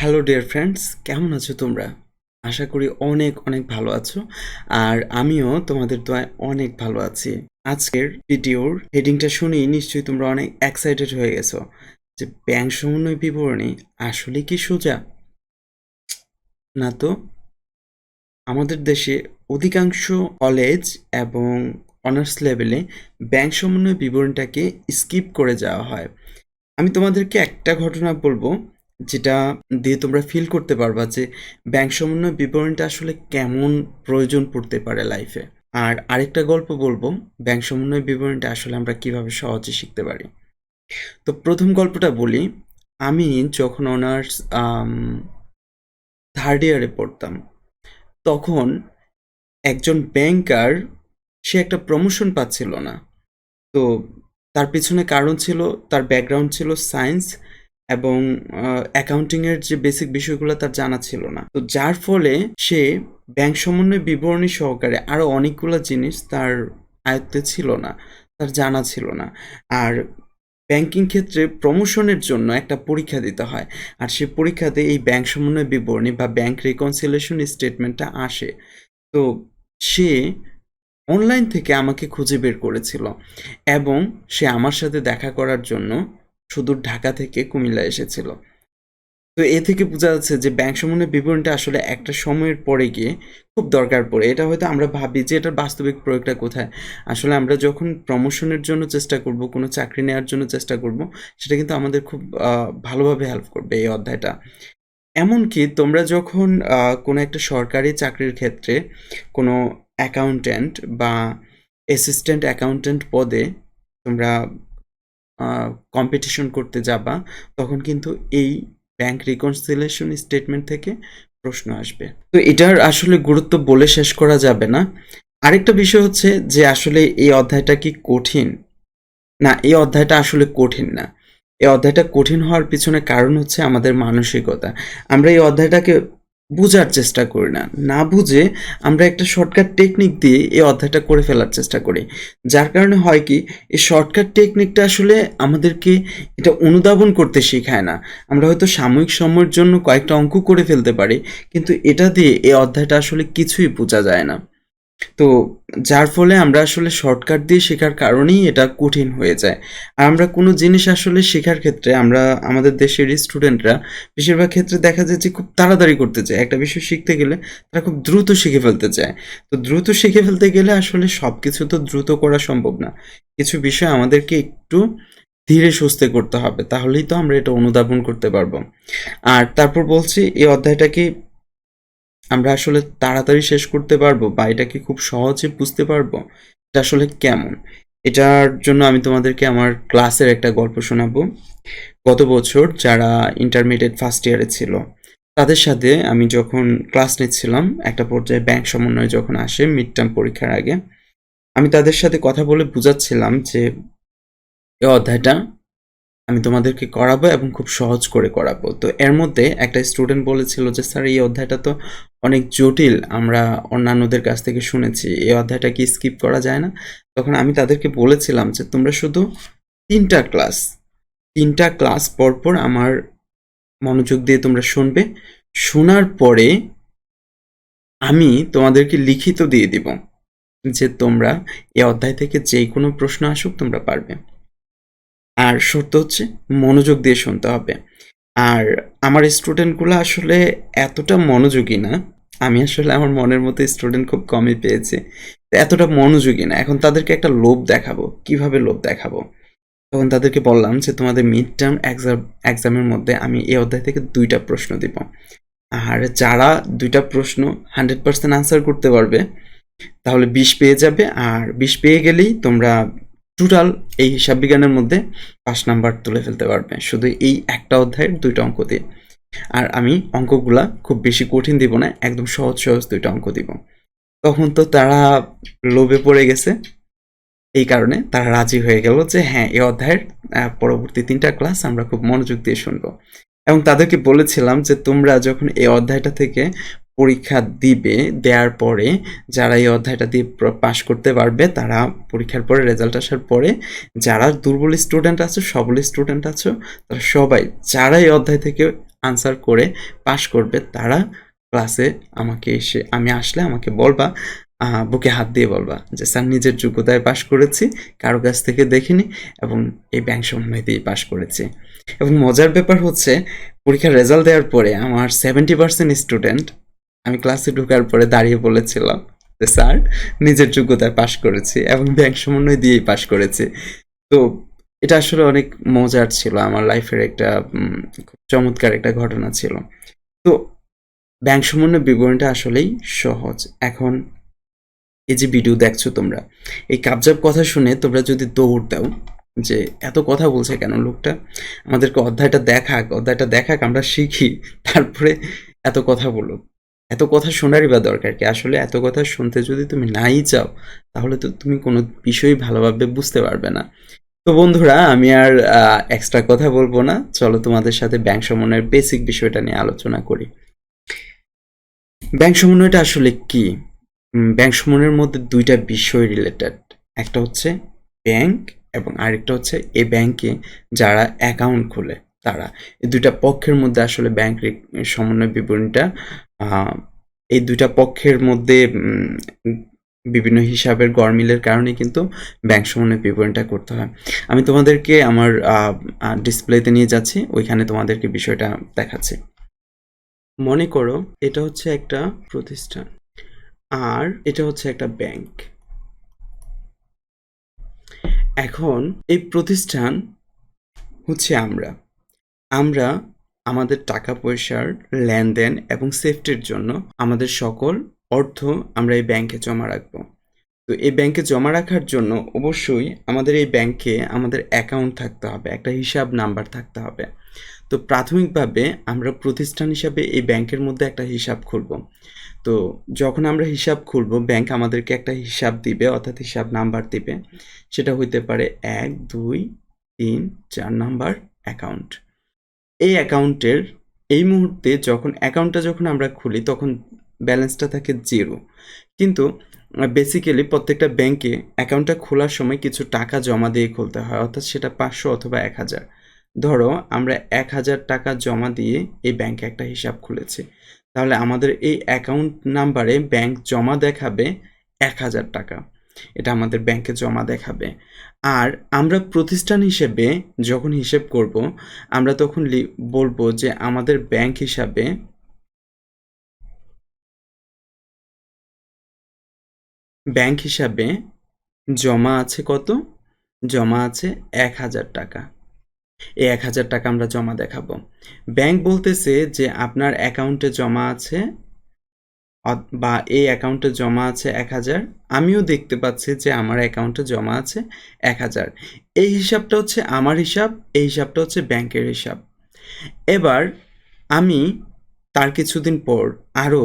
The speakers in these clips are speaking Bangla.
হ্যালো ডিয়ার ফ্রেন্ডস কেমন আছো তোমরা? আশা করি অনেক অনেক ভালো আছো। আর আমিও তোমাদের দোয়ায় অনেক ভালো আছি। আজকের ভিডিওর হেডিংটা শুনেই নিশ্চয়ই তোমরা অনেক এক্সাইটেড হয়ে গেছো যে ব্যাংক সমন্বয় বিবরণী আসলে কি সোজা? না তো, আমাদের দেশে অধিকাংশ কলেজ এবং অনার্স লেভেলে ব্যাংক সমন্বয় বিবরণটাকে স্কিপ করে যাওয়া হয়। আমি তোমাদেরকে একটা ঘটনা বলব। যেটা দিয়ে তোমরা ফিল করতে পারবা যে ব্যাংক সমন্বয় বিবরণটা আসলে কেমন প্রয়োজন পড়তে পারে লাইফে আর আরেকটা গল্প বলব ব্যাংক সমন্বয় বিবরণটা আসলে আমরা কীভাবে সহজে শিখতে পারি। তো প্রথম গল্পটা বলি, আমি যখন অনার্স থার্ড ইয়ারে পড়তাম, তখন একজন ব্যাংকার সে একটা প্রমোশন পাচ্ছিল না। তো তার পিছনে কারণ ছিল, তার ব্যাকগ্রাউন্ড ছিল সায়েন্স এবং অ্যাকাউন্টিংয়ের যে বেসিক বিষয়গুলো তার জানা ছিল না। তো যার ফলে সে ব্যাংক সমন্বয় বিবরণী সহকারে আরও অনেকগুলো জিনিস তার আয়ত্তে ছিল না, তার জানা ছিল না। আর ব্যাংকিং ক্ষেত্রে প্রমোশনের জন্য একটা পরীক্ষা দিতে হয়, আর সেই পরীক্ষাতে এই ব্যাংক সমন্বয় বিবরণী বা ব্যাংক রিকনসিলেশন স্টেটমেন্টটা আসে। তো সে অনলাইন থেকে আমাকে খুঁজে বের করেছিল এবং সে আমার সাথে দেখা করার জন্য সুদূর ঢাকা থেকে কুমিল্লা এসেছিল। তো এ থেকে বোঝা যাচ্ছে যে ব্যাংক সমন্বয় বিবরণটা আসলে একটা সময়ের পরে গিয়ে খুব দরকার পড়ে। এটা হয়তো আমরা ভাবি যে এটার বাস্তবিক প্রয়োগটা কোথায়? আসলে আমরা যখন প্রমোশনের জন্য চেষ্টা করব, কোনো চাকরি নেওয়ার জন্য চেষ্টা করব, সেটা কিন্তু আমাদের খুব ভালোভাবে হেল্প করবে এই অধ্যায়টা। এমনকি তোমরা যখন কোনো একটা সরকারি চাকরির ক্ষেত্রে কোনো অ্যাকাউন্ট্যান্ট বা অ্যাসিস্ট্যান্ট অ্যাকাউন্ট্যান্ট পদে তোমরা কম্পিটিশন করতে যাবা, তখন কিন্তু এই ব্যাংক রিকনসিলেশন স্টেটমেন্ট থেকে প্রশ্ন আসবে। তো এটার আসলে গুরুত্ব বলে শেষ করা যাবে না। আরেকটা বিষয় হচ্ছে যে আসলে এই অধ্যায়টা কি কঠিন? না, এই অধ্যায়টা আসলে কঠিন না। এই অধ্যায়টা কঠিন হওয়ার পিছনে কারণ হচ্ছে আমাদের মানসিকতা। আমরা এই অধ্যায়টাকে বোঝার চেষ্টা করি না। না বুঝে আমরা একটা শর্টকাট টেকনিক দিয়ে এই অধ্যায়টা করে ফেলার চেষ্টা করি। যার কারণে হয় কি, এই শর্টকাট টেকনিকটা আসলে আমাদেরকে এটা অনুধাবন করতে শেখায় না। আমরা হয়তো সাময়িক সময়ের জন্য কয়েকটা অঙ্ক করে ফেলতে পারি, কিন্তু এটা দিয়ে এই অধ্যায়টা আসলে কিছুই বোঝা যায় না। তো যার ফলে আমরা আসলে শর্টকাট দিয়ে শেখার কারণেই এটা কঠিন হয়ে যায়। আর আমরা কোনো জিনিস আসলে শেখার ক্ষেত্রে আমরা, আমাদের দেশের স্টুডেন্টরা বেশিরভাগ ক্ষেত্রে দেখা যায় যে খুব তাড়াতাড়ি করতে চায়। একটা বিষয় শিখতে গেলে তারা খুব দ্রুত শিখে ফেলতে চায়। তো দ্রুত শিখে ফেলতে গেলে আসলে সব কিছু তো দ্রুত করা সম্ভব না। কিছু বিষয় আমাদেরকে একটু ধীরে সুস্থে করতে হবে, তাহলেই তো আমরা এটা অনুধাবন করতে পারব। আর তারপর বলছি, এই অধ্যায়টাকে আমরা আসলে তাড়াতাড়ি শেষ করতে পারব বা এটাকে খুব সহজে বুঝতে পারব? এটা আসলে কেমন? এটার জন্য আমি তোমাদেরকে আমার ক্লাসের একটা গল্প শোনাবো। গত বছর যারা ইন্টারমিডিয়েট ফার্স্ট ইয়ারে ছিল, তাদের সাথে আমি যখন ক্লাস নিচ্ছিলাম, একটা পর্যায়ে ব্যাংক সমন্বয় যখন আসে মিড টার্ম পরীক্ষার আগে, আমি তাদের সাথে কথা বলে বুঝাচ্ছিলাম যে এই অধ্যায়টা আমি তোমাদেরকে করাবো এবং খুব সহজ করে করাবো। তো এর মধ্যে একটা স্টুডেন্ট বলেছিল যে, স্যার, এই অধ্যায়টা তো অনেক জটিল, আমরা অন্যান্যদের কাছ থেকে শুনেছি, এই অধ্যায়টা কি স্কিপ করা যায় না? তখন আমি তাদেরকে বলেছিলাম যে, তোমরা শুধু তিনটা ক্লাস তিনটা ক্লাস পরপর আমার মনোযোগ দিয়ে তোমরা শুনবে। শোনার পরে আমি তোমাদেরকে লিখিত দিয়ে দিব যে, তোমরা এই অধ্যায় থেকে যে কোনো প্রশ্ন আসুক তোমরা পারবে। আর শর্ত হচ্ছে মনোযোগ দিয়ে শুনতে হবে। আর আমার স্টুডেন্টগুলো আসলে এতটা মনোযোগী না, আমি আসলে আমার মনের মতো স্টুডেন্ট খুব কমই পেয়েছি। এতটা মনোযোগী না, এখন তাদেরকে একটা লোভ দেখাবো, কীভাবে লোভ দেখাবো? তখন তাদেরকে বললাম যে, তোমাদের মিড টার্ম এক্সাম এক্সামের মধ্যে আমি এই অধ্যায় থেকে দুইটা প্রশ্ন দিব। আর যারা দুইটা প্রশ্ন হান্ড্রেড পার্সেন্ট আনসার করতে পারবে, তাহলে বিশ পেয়ে যাবে। আর বিশ পেয়ে গেলেই তোমরা টোটাল এই হিসাব বিজ্ঞানের মধ্যে পাঁচ নাম্বার তুলে ফেলতে পারবে। শুধু এই একটা অধ্যায়ের দুইটা অঙ্ক দিয়ে। আর আমি অঙ্কগুলা খুব বেশি কঠিন দিব না, একদম সহজ সহজ দুইটা অঙ্ক দিব। তখন তো তারা লোভে পড়ে গেছে। এই কারণে তারা রাজি হয়ে গেল যে হ্যাঁ এই অধ্যায়ের পরবর্তী তিনটা ক্লাস আমরা খুব মনোযোগ দিয়ে শুনব। এবং তাদেরকে বলেছিলাম যে, তোমরা যখন এই অধ্যায়টা থেকে পরীক্ষা দিবে দেওয়ার পরে যারা এই অধ্যায়টা দিয়ে পাশ করতে পারবে, তারা পরীক্ষার পরে রেজাল্ট আসার পরে, যারা দুর্বল স্টুডেন্ট আছো, সবল স্টুডেন্ট আছো, তারা সবাই, যারা এই অধ্যায় থেকে আনসার করে পাশ করবে, তারা ক্লাসে আমাকে এসে, আমি আসলে আমাকে বলবা বুকে হাত দিয়ে বলবা যে, স্যার, নিজের যোগ্যতায় পাশ করেছি, কারও কাছ থেকে দেখিনি এবং এই ব্যাংক সমন্বয় দিয়ে পাশ করেছি। এবং মজার ব্যাপার হচ্ছে, পরীক্ষার রেজাল্ট দেওয়ার পরে আমার সেভেন্টি পার্সেন্ট স্টুডেন্ট আমি ক্লাসে ঢোকার পরে দাঁড়িয়ে বলেছিলাম যে, স্যার, নিজের যোগ্যতায় পাশ করেছি এবং ব্যাংক সমন্বয় দিয়েই পাশ করেছি। তো এটা আসলে অনেক মজার ছিল, আমার লাইফের একটা খুব চমৎকার একটা ঘটনা ছিল। তো ব্যাংক সমন্বয় বিবরণটা আসলেই সহজ। এখন এই যে ভিডিও দেখছ তোমরা, এই কাবজাব কথা শুনে তোমরা যদি দৌড় দাও, যে এত কথা বলছে কেন লোকটা? আমাদেরকে অধ্যায়টা দেখাক অধ্যায়টা দেখাক, আমরা শিখি, তারপরে এত কথা বলো এত কথা শোনারই বা দরকার কি? আসলে এত কথা শুনতে যদি তুমি নাই চাও, তাহলে তো তুমি কোনো বিষয়ই ভালোভাবে বুঝতে পারবে না। তো বন্ধুরা, আমি আর এক্সট্রা কথা বলব না। চলো তোমাদের সাথে ব্যাংক সমন্বয়ের বেসিক বিষয়টা নিয়ে আলোচনা করি। ব্যাংক সমন্বয়টা আসলে কি? ব্যাংক সমন্বয়ের মধ্যে দুইটা বিষয় রিলেটেড একটা হচ্ছে ব্যাংক এবং আরেকটা হচ্ছে এ ব্যাংকে যারা অ্যাকাউন্ট খোলে, তারা। এই দুইটা পক্ষের মধ্যে আসলে ব্যাংক সমন্বয় বিবরণীটা এই দুইটা পক্ষের মধ্যে বিভিন্ন হিসাবের গরমিলের কারণে কিন্তু ব্যাংক সমন্বয় বিবরণীটা করতে হয়। আমি তোমাদেরকে আমার ডিসপ্লেতে নিয়ে যাচ্ছি, ওইখানে তোমাদেরকে বিষয়টা দেখাচ্ছি। মনে করো, এটা হচ্ছে একটা প্রতিষ্ঠান, আর এটা হচ্ছে একটা ব্যাংক। এখন এই প্রতিষ্ঠান হচ্ছে আমরা। আমরা আমাদের টাকা পয়সার লেনদেন এবং সেফটির জন্য আমাদের সকল অর্থ আমরা এই ব্যাংকে জমা রাখব। তো এই ব্যাংকে জমা রাখার জন্য অবশ্যই আমাদের এই ব্যাংকে আমাদের অ্যাকাউন্ট থাকতে হবে, একটা হিসাব নাম্বার থাকতে হবে। তো প্রাথমিকভাবে আমরা প্রতিষ্ঠান হিসাবে এই ব্যাংকের মধ্যে একটা হিসাব খুলব। তো যখন আমরা হিসাব খুলব ব্যাংক আমাদেরকে একটা হিসাব দিবে, অর্থাৎ হিসাব নাম্বার দিবে। সেটা হইতে পারে এক, দুই, তিন, চার নাম্বার অ্যাকাউন্ট এই অ্যাকাউন্টের, এই মুহূর্তে যখন, অ্যাকাউন্টটা যখন আমরা খুলি, তখন ব্যালেন্সটা থাকে জিরো। কিন্তু বেসিক্যালি প্রত্যেকটা ব্যাংকে অ্যাকাউন্টটা খোলার সময় কিছু টাকা জমা দিয়ে খুলতে হয়, অর্থাৎ সেটা পাঁচশো অথবা এক হাজার। ধরো, আমরা এক হাজার টাকা জমা দিয়ে এই ব্যাংকে একটা হিসাব খুলেছি। তাহলে আমাদের এই অ্যাকাউন্ট নাম্বারে ব্যাংক জমা দেখাবে এক হাজার টাকা। এটা আমাদের ব্যাংকে জমা দেখাবে। আর আমরা প্রতিষ্ঠান হিসেবে যখন হিসেব করব, আমরা তখন বলব যে আমাদের ব্যাংক হিসাবে ব্যাংক হিসাবে জমা আছে কত? জমা আছে এক হাজার টাকা। এই এক হাজার টাকা আমরা জমা দেখাবো। ব্যাংক বলতেছে যে আপনার অ্যাকাউন্টে জমা আছে বা এই অ্যাকাউন্টে জমা আছে এক হাজার, আমিও দেখতে পাচ্ছি যে আমার অ্যাকাউন্টে জমা আছে এক হাজার। এই হিসাবটা হচ্ছে আমার হিসাব, এই হিসাবটা হচ্ছে ব্যাংকের হিসাব। এবার আমি তার কিছুদিন পর আরও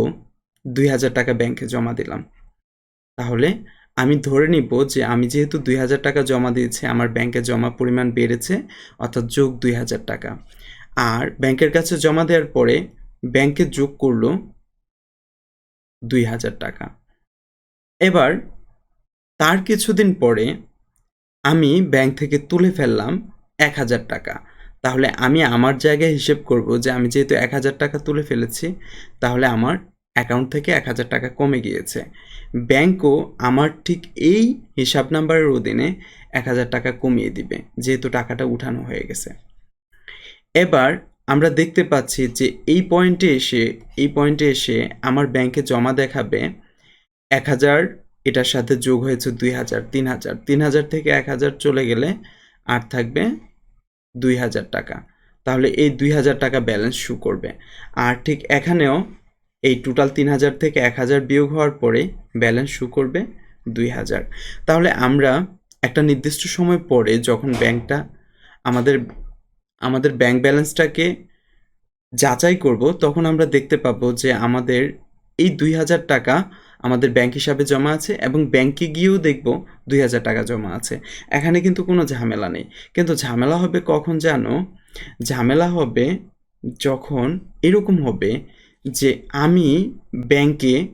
দুই হাজার টাকা ব্যাংকে জমা দিলাম। তাহলে আমি ধরে নিব যে আমি যেহেতু দুই হাজার টাকা জমা দিয়েছি, আমার ব্যাংকে জমা পরিমাণ বেড়েছে, অর্থাৎ যোগ দুই হাজার টাকা। আর ব্যাংকের কাছে জমা দেওয়ার পরে ব্যাংকে যোগ করল দুই হাজার টাকা। এবার, তার কিছুদিন পরে আমি ব্যাংক থেকে তুলে ফেললাম এক হাজার টাকা। তাহলে আমি আমার জায়গায় হিসেব করব যে আমি যেহেতু এক হাজার টাকা তুলে ফেলেছি, তাহলে আমার অ্যাকাউন্ট থেকে এক হাজার টাকা কমে গিয়েছে। ব্যাংকও আমার ঠিক এই হিসাব নাম্বারের অধীনে এক হাজার টাকা কমিয়ে দিবে, যেহেতু টাকাটা উঠানো হয়ে গেছে। এবার আমরা দেখতে পাচ্ছি যে এই পয়েন্টে এসে, এই পয়েন্টে এসে আমার ব্যাংকে জমা দেখাবে এক হাজার, এটার সাথে যোগ হয়েছে দুই হাজার, তিন হাজার। তিন হাজার থেকে এক হাজার চলে গেলে আর থাকবে দুই হাজার টাকা। তাহলে এই দুই হাজার টাকা ব্যালেন্স শু করবে। আর ঠিক এখানেও এই টোটাল তিন হাজার থেকে এক হাজার বিয়োগ হওয়ার পরে ব্যালেন্স শু করবে দুই হাজার। তাহলে আমরা একটা নির্দিষ্ট সময় পরে যখন ব্যাংকটা আমাদের আমাদের ব্যাংক ব্যালেন্সটাকে যাচাই করব, তখন আমরা দেখতে পাবো যে আমাদের এই দুই হাজার টাকা আমাদের ব্যাংক হিসাবে জমা আছে এবং ব্যাংকে গিয়েও দেখব দুই হাজার টাকা জমা আছে। এখানে কিন্তু কোনো ঝামেলা নেই। কিন্তু ঝামেলা হবে কখন জানো? ঝামেলা হবে যখন এরকম হবে যে আমি ব্যাংকে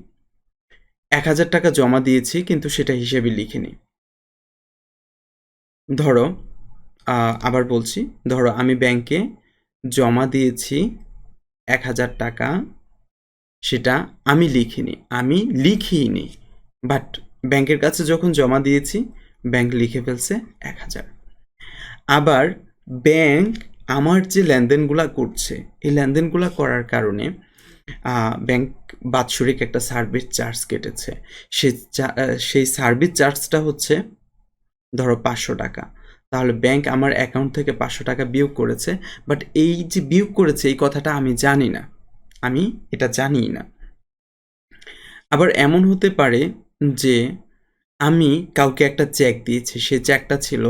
এক হাজার টাকা জমা দিয়েছি, কিন্তু সেটা হিসেবে লিখিনি। ধরো আবার বলছি, ধরো আমি ব্যাংকে জমা দিয়েছি এক হাজার টাকা, সেটা আমি লিখিনি আমি লিখিনি বাট ব্যাংকের কাছে যখন জমা দিয়েছি ব্যাংক লিখে ফেলছে এক হাজার। আবার ব্যাংক আমার যে লেনদেনগুলো করছে, এই লেনদেনগুলো করার কারণে ব্যাংক বাৎসরিক একটা সার্ভিস চার্জ কেটেছে। সে চা- সেই সার্ভিস চার্জটা হচ্ছে, ধরো পাঁচশো টাকা। তাহলে ব্যাংক আমার অ্যাকাউন্ট থেকে পাঁচশো টাকা বিয়োগ করেছে বাট এই যে বিয়োগ করেছে, এই কথাটা আমি জানি না। আমি এটা জানি না। আবার এমন হতে পারে যে আমি কাউকে একটা চেক দিয়েছি, সে চেকটা ছিল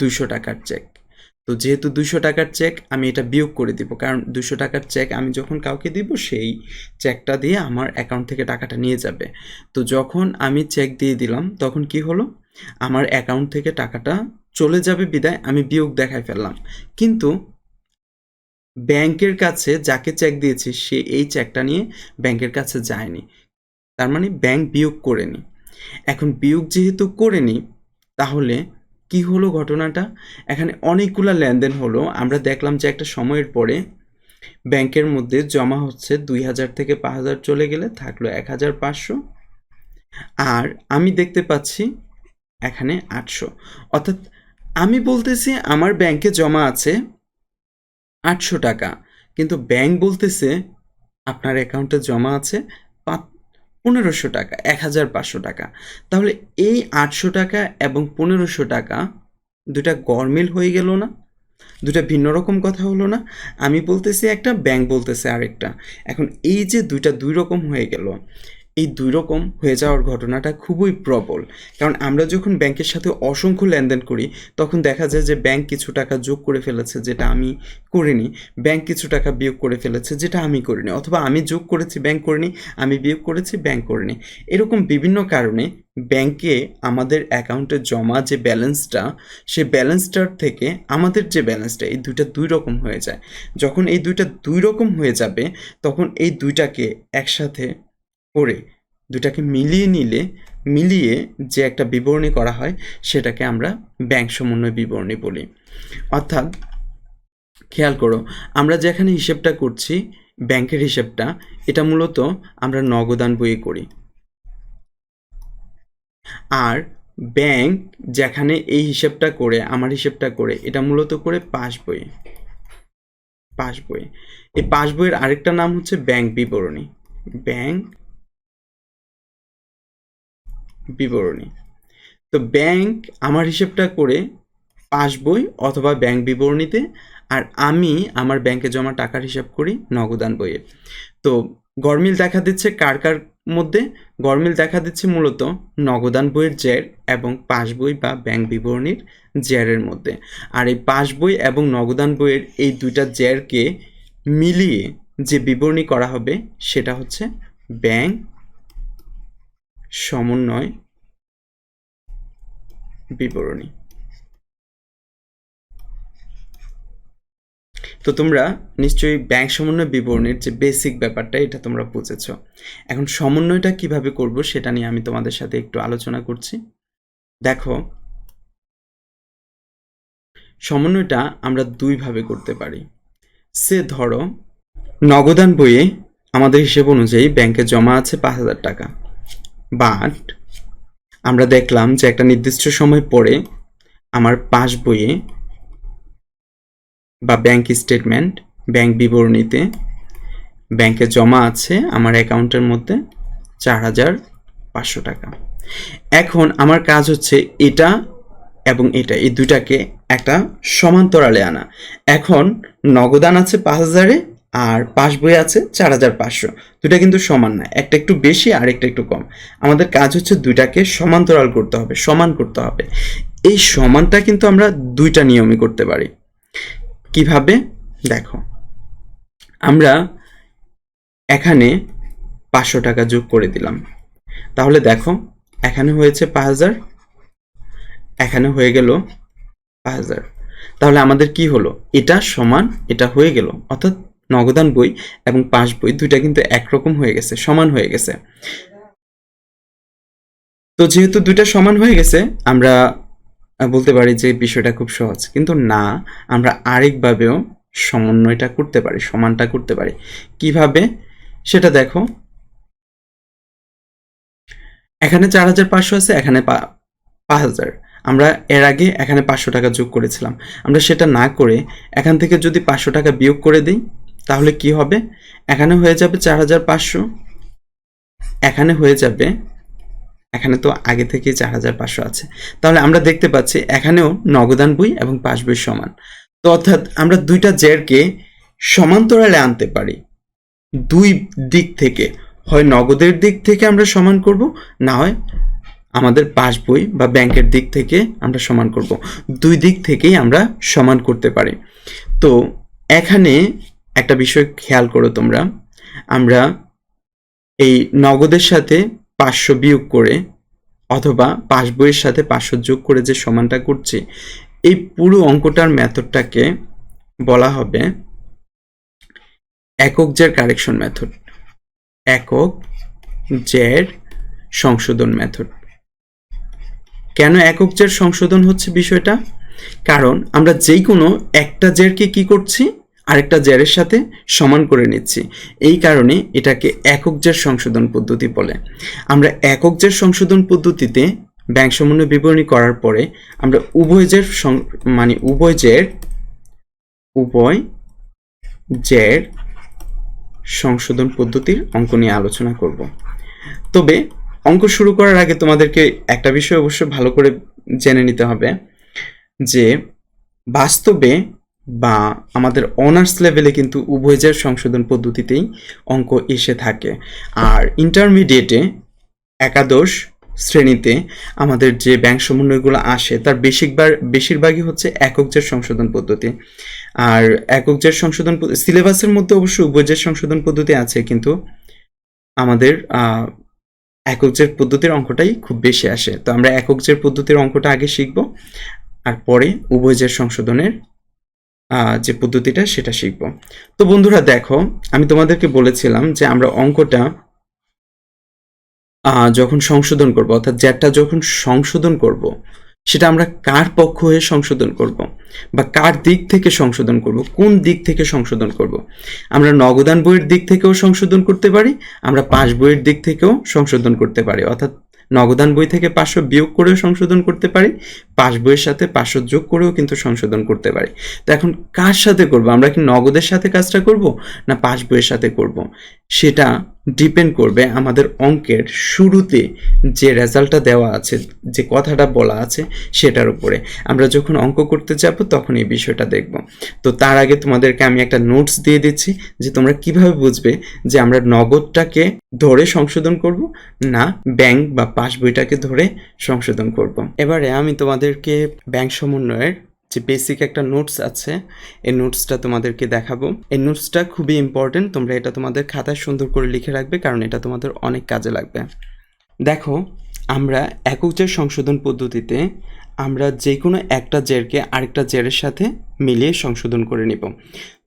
দুশো টাকার চেক তো যেহেতু দুশো টাকার চেক আমি এটা বিয়োগ করে দিব, কারণ দুশো টাকার চেক আমি যখন কাউকে দিব, সেই চেকটা দিয়ে আমার অ্যাকাউন্ট থেকে টাকাটা নিয়ে যাবে। তো যখন আমি চেক দিয়ে দিলাম, তখন কি হলো? আমার অ্যাকাউন্ট থেকে টাকাটা চলে যাবে বিদায়, আমি বিয়োগ দেখায় ফেললাম। কিন্তু ব্যাংকের কাছে যাকে চেক দিয়েছি, সে এই চেকটা নিয়ে ব্যাংকের কাছে যায়নি। তার মানে ব্যাংক বিয়োগ করেনি। এখন বিয়োগ যেহেতু করেনি, তাহলে কি হলো ঘটনাটা? এখানে অনেকগুলো লেনদেন হলো। আমরা দেখলাম যে একটা সময়ের পরে ব্যাংকের মধ্যে জমা হচ্ছে দুই হাজার থেকে পাঁচ হাজার চলে গেলে, থাকল এক হাজার পাঁচশো। আর আমি দেখতে পাচ্ছি এখানে আটশো। অর্থাৎ আমি বলতেছি আমার ব্যাংকে জমা আছে আটশো টাকা, কিন্তু ব্যাংক বলতেছে আপনার অ্যাকাউন্টে জমা আছে পনেরোশো টাকা, এক হাজার পাঁচশো টাকা। তাহলে এই আটশো টাকা এবং পনেরোশো টাকা দুটা গরমিল হয়ে গেল না? দুটা ভিন্ন রকম কথা হলো না? আমি বলতেছি একটা ব্যাংক বলতেছে আরেকটা। এখন এই যে দুইটা দুই রকম হয়ে গেল এই দুই রকম হয়ে যাওয়ার ঘটনাটা খুবই প্রবল। কারণ আমরা যখন ব্যাংকের সাথে অসংখ্য লেনদেন করি, তখন দেখা যায় যে ব্যাংক কিছু টাকা যোগ করে ফেলেছে যেটা আমি করিনি, ব্যাংক কিছু টাকা বিয়োগ করে ফেলেছে যেটা আমি করিনি, অথবা আমি যোগ করেছি, ব্যাংক করিনি, আমি বিয়োগ করেছি, ব্যাংক করিনি। এরকম বিভিন্ন কারণে ব্যাংকে আমাদের অ্যাকাউন্টে জমা যে ব্যালেন্সটা, সে ব্যালেন্সটার থেকে আমাদের যে ব্যালেন্সটা, এই দুইটা দুই রকম হয়ে যায়। যখন এই দুইটা দুই রকম হয়ে যাবে, তখন এই দুইটাকে একসাথে করে দুটাকে মিলিয়ে নিলে, মিলিয়ে যে একটা বিবরণী করা হয়, সেটাকে আমরা ব্যাংক সমন্বয় বিবরণী বলি। অর্থাৎ, খেয়াল করো, আমরা যেখানে হিসেবটা করছি, ব্যাংকের হিসেবটা, এটা মূলত আমরা নগদান বইয়ে করি। আর ব্যাংক যেখানে এই হিসেবটা করে, আমার হিসেবটা করে, এটা মূলত করে পাস বই। পাস এই পাস বইয়ের আরেকটা নাম হচ্ছে ব্যাংক বিবরণী। ব্যাংক বিবরণী। তো ব্যাংক আমার হিসেবটা করে পাস বই অথবা ব্যাংক বিবরণীতে আর আমি আমার ব্যাংকে জমা টাকার হিসাব করি নগদান বইয়ে তো গরমিল দেখা দিচ্ছে কার কার মধ্যে? গরমিল দেখা দিচ্ছে মূলত নগদান বইয়ের জের এবং পাস বই বা ব্যাংক বিবরণীর জেরের মধ্যে। আর এই পাস বই এবং নগদান বইয়ের এই দুইটা জেরকে মিলিয়ে যে বিবরণী করা হবে সেটা হচ্ছে ব্যাংক সমন্বয়, বিবরণী। তো তোমরা নিশ্চয়ই ব্যাংক সমন্বয় বিবরণীর যে বেসিক ব্যাপারটা, এটা তোমরা বুঝেছ। এখন সমন্বয়টা কীভাবে করব সেটা নিয়ে আমি তোমাদের সাথে একটু আলোচনা করছি। দেখো, সমন্বয়টা আমরা দুইভাবে করতে পারি। সে ধরো, নগদান বইয়ে আমাদের হিসেব অনুযায়ী ব্যাংকে জমা আছে পাঁচ হাজার টাকা। বাট আমরা দেখলাম যে একটা নির্দিষ্ট সময় পরে আমার পাস বইয়ে বা ব্যাংক স্টেটমেন্ট ব্যাংক বিবরণীতে ব্যাংকে জমা আছে আমার অ্যাকাউন্টের মধ্যে চার হাজার পাঁচশো টাকা। এখন আমার কাজ হচ্ছে এটা এবং এটা, এই দুইটাকে একটা সমান্তরালে আনা। এখন নগদান আছে পাঁচ হাজারে আর পাস বই আছে চার হাজার পাঁচশো। দুটা কিন্তু সমান না, একটা একটু বেশি আর একটা একটু কম। আমাদের কাজ হচ্ছে দুইটাকে সমান্তরাল করতে হবে, সমান করতে হবে। এই সমানটা কিন্তু আমরা দুইটা নিয়মই করতে পারি। কীভাবে? দেখো, আমরা এখানে পাঁচশো টাকা যোগ করে দিলাম। তাহলে দেখো, এখানে হয়েছে পাঁচ হাজার, এখানে হয়ে গেল পাঁচ হাজার। তাহলে আমাদের কি হলো? এটা সমান, এটা হয়ে গেল। অর্থাৎ নগদান বই এবং পাস বই দুইটা কিন্তু একরকম হয়ে গেছে, সমান হয়ে গেছে। তো যেহেতু দুইটা সমান হয়ে গেছে, আমরা বলতে পারি যে বিষয়টা খুব সহজ। কিন্তু না, আমরা আরেকভাবেও সমন্বয়টা করতে পারি, সমানটা করতে পারি। কীভাবে? সেটা দেখো। এখানে চার হাজার পাঁচশো আছে, এখানে পাঁচ হাজার। আমরা এর আগে এখানে পাঁচশো টাকা যোগ করেছিলাম। আমরা সেটা না করে এখান থেকে যদি পাঁচশো টাকা বিয়োগ করে দিই তাহলে কি হবে? এখানে হয়ে যাবে চার হাজার পাঁচশো। এখানে হয়ে যাবে, এখানে তো আগে থেকেই চার হাজার পাঁচশো আছে। তাহলে আমরা দেখতে পাচ্ছি এখানেও নগদান বই এবং পাশ বই সমান। তো অর্থাৎ আমরা দুইটা জেরকে সমান্তরালে আনতে পারি। দুই দিক থেকে, হয় নগদের দিক থেকে আমরা সমান করব, না হয় আমাদের পাস বই বা ব্যাংকের দিক থেকে আমরা সমান করব। দুই দিক থেকেই আমরা সমান করতে পারি। তো এখানে একটা বিষয় খেয়াল করো তোমরা। আমরা এই নগদের সাথে পাঁচশো বিয়োগ করে অথবা পাস বইয়ের সাথে পাঁচশো যোগ করে যে সমানটা করছি, এই পুরো অঙ্কটার মেথডটাকে বলা হবে একক জের কারেকশন মেথড। একক জের সংশোধন মেথড। কেন একক জের সংশোধন হচ্ছে বিষয়টা? কারণ আমরা যেই কোনো একটা জেরকে কি করছি? আরেকটা জেরের সাথে সমান করে নিচ্ছি। এই কারণে এটাকে একক জের সংশোধন পদ্ধতি বলে। আমরা একক জের সংশোধন পদ্ধতিতে ব্যাংক সমন্বয় বিবরণী করার পরে আমরা উভয় জের মানে উভয় জের উভয় জের সংশোধন পদ্ধতির অঙ্ক নিয়ে আলোচনা করব। তবে অঙ্ক শুরু করার আগে তোমাদেরকে একটা বিষয় অবশ্যই ভালো করে জেনে নিতে হবে যে বাস্তবে বা আমাদের অনার্স লেভেলে কিন্তু উভয়জের সংশোধন পদ্ধতিতেই অঙ্ক এসে থাকে। আর ইন্টারমিডিয়েটে একাদশ শ্রেণীতে আমাদের যে ব্যাংক সমন্বয়গুলো আসে, তার বেশিরভাগ, বেশিরভাগই হচ্ছে এককজের সংশোধন পদ্ধতি। আর এককজের সংশোধন সিলেবাসের মধ্যে অবশ্য উভয়জের সংশোধন পদ্ধতি আছে, কিন্তু আমাদের একক এককজের পদ্ধতির অঙ্কটাই খুব বেশি আসে। তো আমরা এককজের পদ্ধতির অঙ্কটা আগে শিখব, আর পরে উভয় উভয়জের সংশোধনের যে পদ্ধতিটা সেটা শিখব। তো বন্ধুরা দেখো, আমি তোমাদেরকে বলেছিলাম যে আমরা অঙ্কটা যখন সংশোধন করব, অর্থাৎ জ্যাটটা যখন সংশোধন করব, সেটা আমরা কার পক্ষ হয়ে সংশোধন করব বা কার দিক থেকে সংশোধন করব, কোন দিক থেকে সংশোধন করব। আমরা নগদান বইয়ের দিক থেকেও সংশোধন করতে পারি, আমরা পাস বইয়ের দিক থেকেও সংশোধন করতে পারি, অর্থাৎ নগদান বই থেকে পাঁচশো বিয়োগ করেও সংশোধন করতে পারি পাস বইয়ের সাথে পাঁচশো যোগ করেও কিন্তু সংশোধন করতে পারি। তো এখন কার সাথে করব? আমরা কি নগদের সাথে কাজটা করব, না পাস বইয়ের সাথে করব? সেটা ডিপেন্ড করবে আমাদের অঙ্কের শুরুতে যে রেজাল্টটা দেওয়া আছে, যে কথাটা বলা আছে সেটার উপরে। আমরা যখন অঙ্ক করতে যাব তখন এই বিষয়টা দেখব। তো তার আগে তোমাদেরকে আমি একটা নোটস দিয়ে দিচ্ছি যে তোমরা কীভাবে বুঝবে যে আমরা নগদটাকে ধরে সংশোধন করব না ব্যাংক বা পাস বইটাকে ধরে সংশোধন করব। এবারে আমি তোমাদেরকে ব্যাংক সমন্বয়ের যে বেসিক একটা নোটস আছে, এই নোটসটা তোমাদেরকে দেখাবো। এই নোটসটা খুবই ইম্পর্টেন্ট তোমরা এটা তোমাদের খাতায় সুন্দর করে লিখে রাখবে, কারণ এটা তোমাদের অনেক কাজে লাগবে। দেখো, আমরা একক জের সংশোধন পদ্ধতিতে আমরা যে কোনো একটা জেরকে আরেকটা জেরের সাথে মিলিয়ে সংশোধন করে নিব।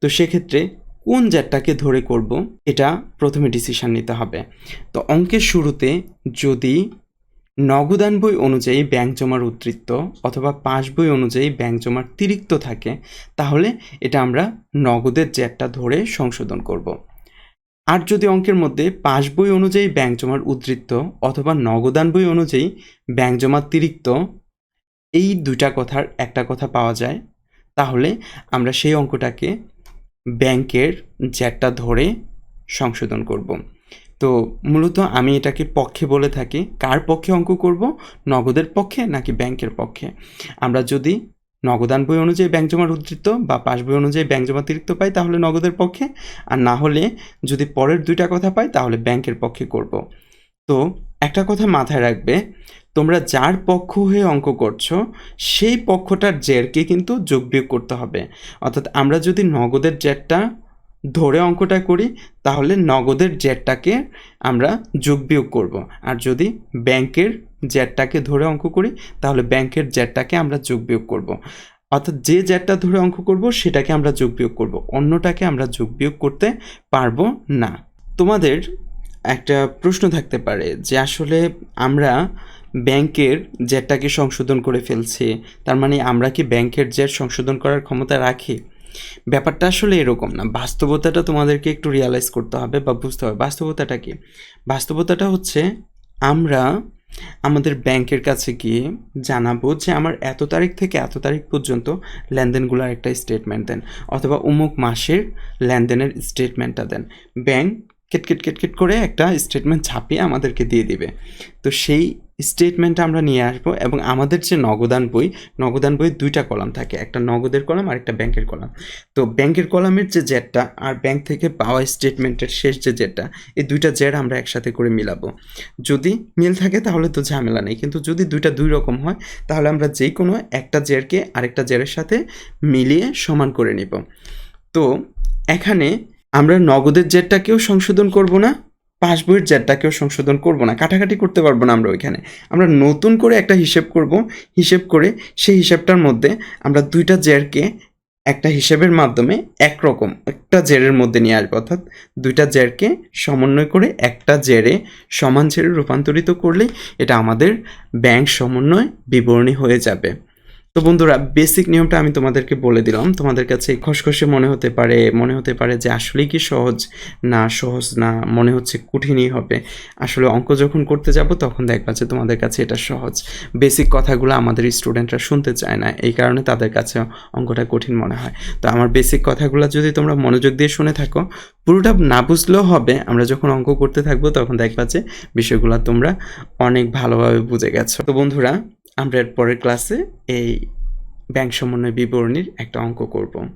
তো সেক্ষেত্রে কোন জেরটাকে ধরে করব, এটা প্রথমে ডিসিশান নিতে হবে। তো অঙ্কের শুরুতে যদি নগদান বই অনুযায়ী ব্যাংক জমার উদ্ধৃত্ত অথবা পাস বই অনুযায়ী ব্যাংক জমার তিরিক্ত থাকে, তাহলে এটা আমরা নগদের জেরটা ধরে সংশোধন করব। আর যদি অঙ্কের মধ্যে পাস বই অনুযায়ী ব্যাংক জমার উদ্ধৃত্ত অথবা নগদান বই অনুযায়ী ব্যাংক জমার তিরিক্ত, এই দুটা কথার একটা কথা পাওয়া যায়, তাহলে আমরা সেই অঙ্কটাকে ব্যাংকের জ্যাটটা ধরে সংশোধন করব। তো মূলত আমি এটাকে পক্ষে বলে থাকি। কার পক্ষে অঙ্ক করব? নগদের পক্ষে নাকি ব্যাংকের পক্ষে? আমরা যদি নগদান বই অনুযায়ী ব্যাংক জমার উদ্ধৃত্ত বা পাস বই অনুযায়ী ব্যাংক জমা অতিরিক্ত পাই, তাহলে নগদের পক্ষে। আর না হলে যদি পরের দুইটা কথা পাই, তাহলে ব্যাংকের পক্ষে করব। তো একটা কথা মাথায় রাখবে, তোমরা যার পক্ষ হয়ে অঙ্ক করছ, সেই পক্ষটার জেরকে কিন্তু যোগ বিয়োগ করতে হবে। অর্থাৎ আমরা যদি নগদের জেরটা ধরে অঙ্কটা করি, তাহলে নগদের জেরটাকে আমরা যোগ বিয়োগ করব। আর যদি ব্যাংকের জেরটাকে ধরে অঙ্ক করি, তাহলে ব্যাংকের জেরটাকে আমরা যোগ বিয়োগ করব। অর্থাৎ যে জেরটা ধরে অঙ্ক করব, সেটাকে আমরা যোগ বিয়োগ করব। অন্যটাকে আমরা যোগ বিয়োগ করতে পারব না। তোমাদের একটা প্রশ্ন থাকতে পারে যে আসলে আমরা ব্যাংকের জেটটাকে সংশোধন করে ফেলছি, তার মানে আমরা কি ব্যাংকের জেট সংশোধন করার ক্ষমতা রাখি? ব্যাপারটা আসলে এরকম না। বাস্তবতাটা তোমাদেরকে একটু রিয়ালাইজ করতে হবে বা বুঝতে হবে। বাস্তবতাটা কি? বাস্তবতাটা হচ্ছে আমরা আমাদের ব্যাংকের কাছে গিয়ে জানাব যে আমার এত তারিখ থেকে এত তারিখ পর্যন্ত লেনদেনগুলোর একটা স্টেটমেন্ট দেন অথবা অমুক মাসের লেনদেনের স্টেটমেন্টটা দেন। ব্যাংক কেটকেট কেটকেট করে একটা স্টেটমেন্ট ছাপিয়ে আমাদেরকে দিয়ে দিবে। তো সেই স্টেটমেন্টটা আমরা নিয়ে আসব এবং আমাদের যে নগদান বই নগদান বই দুইটা কলাম থাকে। একটা নগদের কলাম আর একটা ব্যাংকের কলাম। তো ব্যাংকের কলামের যে জেটটা আর ব্যাংক থেকে পাওয়া স্টেটমেন্টের শেষ যে জেটটা এই দুইটা জেড আমরা একসাথে করে মিলাবো। যদি মিল থাকে তাহলে তো ঝামেলা নেই, কিন্তু যদি দুইটা দুই রকম হয়, তাহলে আমরা যে কোনো একটা জেরকে আরেকটা জেরের সাথে মিলিয়ে সমান করে নিব। তো এখানে আমরা নগদের জেরটাকেও সংশোধন করব না, পাসবইয়ের জেরটাকেও সংশোধন করব না, কাটাকাটি করতে পারব না আমরা ওইখানে। আমরা নতুন করে একটা হিসেব করব, হিসেব করে সেই হিসেবটার মধ্যে আমরা দুইটা জেরকে একটা হিসেবের মাধ্যমে একরকম একটা জেরের মধ্যে নিয়ে আসব, অর্থাৎ দুইটা জেরকে সমন্বয় করে একটা জেরে সমান জেরে রূপান্তরিত করলে এটা আমাদের ব্যাংক সমন্বয় বিবরণী হয়ে যাবে। তো বন্ধুরা বেসিক নিয়মটা আমি তোমাদেরকে বলে দিলাম। তোমাদের কাছে খসখসে মনে হতে পারে, মনে হতে পারে যে আসলেই কি সহজ? না সহজ না, মনে হচ্ছে কঠিনই হবে। আসলে অঙ্ক যখন করতে যাব, তখন দেখবা যে তোমাদের কাছে এটা সহজ। বেসিক কথাগুলো আমাদের স্টুডেন্টরা শুনতে চায় না, এই কারণে তাদের কাছে অঙ্কটা কঠিন মনে হয়। তো আমার বেসিক কথাগুলো যদি তোমরা মনোযোগ দিয়ে শুনে থাকো, পুরোটা না বুঝলেও হবে, আমরা যখন অঙ্ক করতে থাকব, তখন দেখবা যে বিষয়গুলো তোমরা অনেক ভালোভাবে বুঝে গেছো। তো বন্ধুরা আমরা এর পরের ক্লাসে এই ব্যাংক সমন্বয় বিবরণীর একটা অঙ্ক করব।